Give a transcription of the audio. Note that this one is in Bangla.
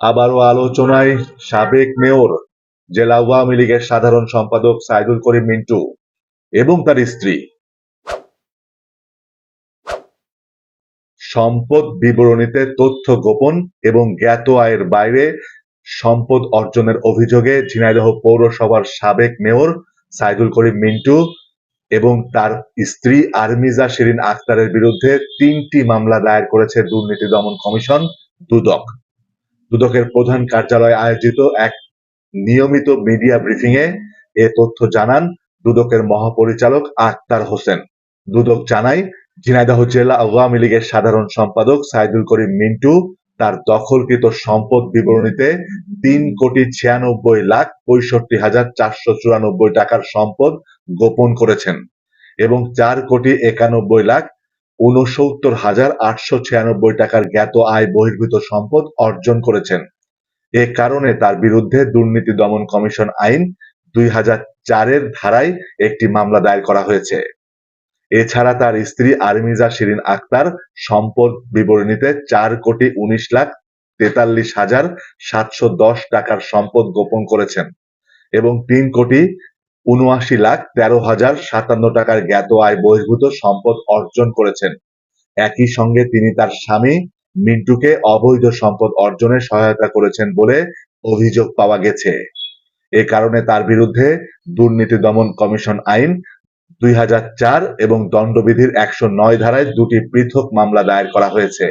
আবারও আলোচনায় সাবেক মেয়র, জেলা আওয়ামী লীগের সাধারণ সম্পাদক সাইদুল করিম মিন্টু এবং তার স্ত্রী। সম্পদ বিবরণীতে তথ্য গোপন এবং জ্ঞাত আয়ের বাইরে সম্পদ অর্জনের অভিযোগে ঝিনাইদহ পৌরসভার সাবেক মেয়র সাইদুল করিম মিন্টু এবং তার স্ত্রী আরমিজা শিরিন আক্তারের বিরুদ্ধে তিনটি মামলা দায়ের করেছে দুর্নীতি দমন কমিশন দুদক। দুদকের প্রধান কার্যালয়ে আয়োজিত এক নিয়মিত মিডিয়া ব্রিফিং এ এ তথ্য জানান দুদকের মহাপরিচালক আক্তার হোসেন। দুদক জানায়, ঝিনাইদহ জেলা আওয়ামী লীগের সাধারণ সম্পাদক সাইদুল করিম মিন্টু তার দখলকৃত সম্পদ বিবরণীতে তিন কোটি ছিয়ানব্বই লাখ পঁয়ষট্টি হাজার চারশো চুরানব্বই টাকার সম্পদ গোপন করেছেন এবং চার কোটি একানব্বই লাখ উনসত্তর হাজার আটশো ছিয়ানব্বই টাকার জ্ঞাত আয় বহির্ভূত সম্পদ অর্জন করেছেন। এ কারণে তার বিরুদ্ধে দুর্নীতি দমন কমিশন আইন দুই হাজার চারের ধারায় একটি মামলা দায়ের করা হয়েছে। এছাড়া তার স্ত্রী আরমিজা শিরিন আক্তার সম্পদ বিবরণীতে চার কোটি উনিশ লাখ তেতাল্লিশ হাজার সাতশো দশ টাকার সম্পদ গোপন করেছেন এবং তিন কোটি উনআশি লাখ তেরো হাজার সাতান্ন টাকার জ্ঞাত আয় বহির্ভূত সম্পদ অর্জন করেছেন। একই সঙ্গে তিনি তার স্বামী মিন্টুকে অবৈধ সম্পদ অর্জনে সহায়তা করেছেন বলে অভিযোগ পাওয়া গেছে। এ কারণে তার বিরুদ্ধে দুর্নীতি দমন কমিশন আইন দুই হাজার চার এবং দণ্ডবিধির একশো নয় ধারায় দুটি পৃথক মামলা দায়ের করা হয়েছে।